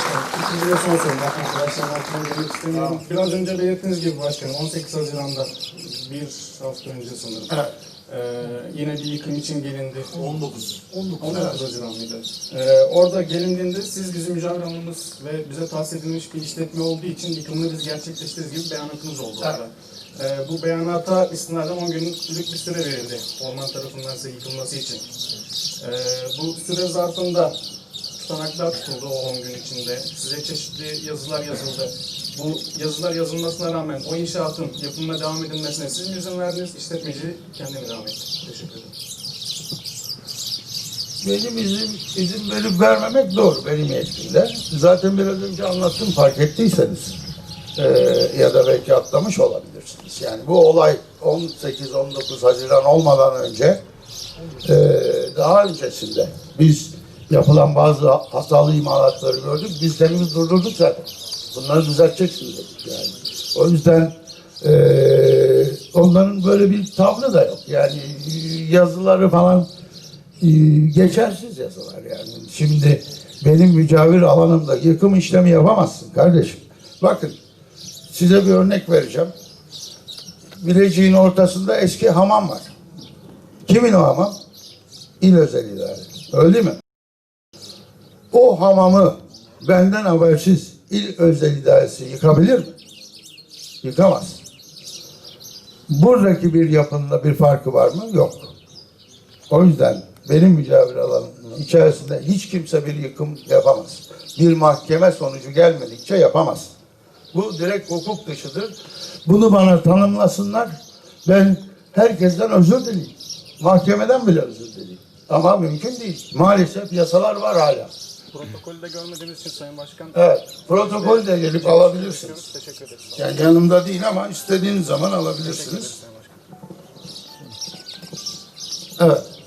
başkanım. İkinci ve son sorum. Arkadaşlar altına girmek istemiyorum. Biraz önce belirttiğiniz gibi başkanım 18 Haziran'da bir hafta önce sanırım. Evet. Ee, yine bir yıkım için gelindi. 19. 19 Haziran mıydı? Ee, orada gelindiğinde siz bizim mücadele alanımız ve bize tahsis edilmiş bir işletme olduğu için yıkımını biz gerçekleştiririz gibi beyanatınız oldu orada. Ee, bu beyanata istinaden 10 günlük bir süre verildi orman tarafından size yıkılması için. Ee, bu süre zarfında tutanaklar tutuldu o 10 gün içinde. Size çeşitli yazılar yazıldı. Bu yazılar yazılmasına rağmen o inşaatın yapımına devam edilmesine siz izin verdiniz, işletmeci kendi mi devam etti? Teşekkür ederim. Benim izin, izin verip vermemek doğru benim yetkimde. Zaten biraz önce anlattım fark ettiyseniz. Ee, ya da belki atlamış olabilirsiniz. Yani bu olay 18-19 Haziran olmadan önce e, daha öncesinde biz yapılan bazı hatalı imalatları gördük. Biz kendimiz durdurduk zaten. Bunları düzelteceksiniz dedik yani. O yüzden e, onların böyle bir tavrı da yok. Yani yazıları falan e, geçersiz yazılar yani. Şimdi benim mücavir alanımda yıkım işlemi yapamazsın kardeşim. Bakın size bir örnek vereceğim. Bilecik'in ortasında eski hamam var. Kimin o hamam? İl özel idare. Öyle mi? O hamamı benden habersiz il özel idaresi yıkabilir mi? Yıkamaz. Buradaki bir yapının bir farkı var mı? Yok. O yüzden benim mücavir alanımın içerisinde hiç kimse bir yıkım yapamaz. Bir mahkeme sonucu gelmedikçe yapamaz. Bu direkt hukuk dışıdır. Bunu bana tanımlasınlar. Ben herkesten özür dileyim. Mahkemeden bile özür dileyim. Ama mümkün değil. Maalesef yasalar var hala. Protokolü de görmediğimiz için Sayın Başkan. Evet. Protokol de gelip alabilirsiniz. Teşekkür ederiz. Yani yanımda değil ama istediğiniz zaman alabilirsiniz. Evet.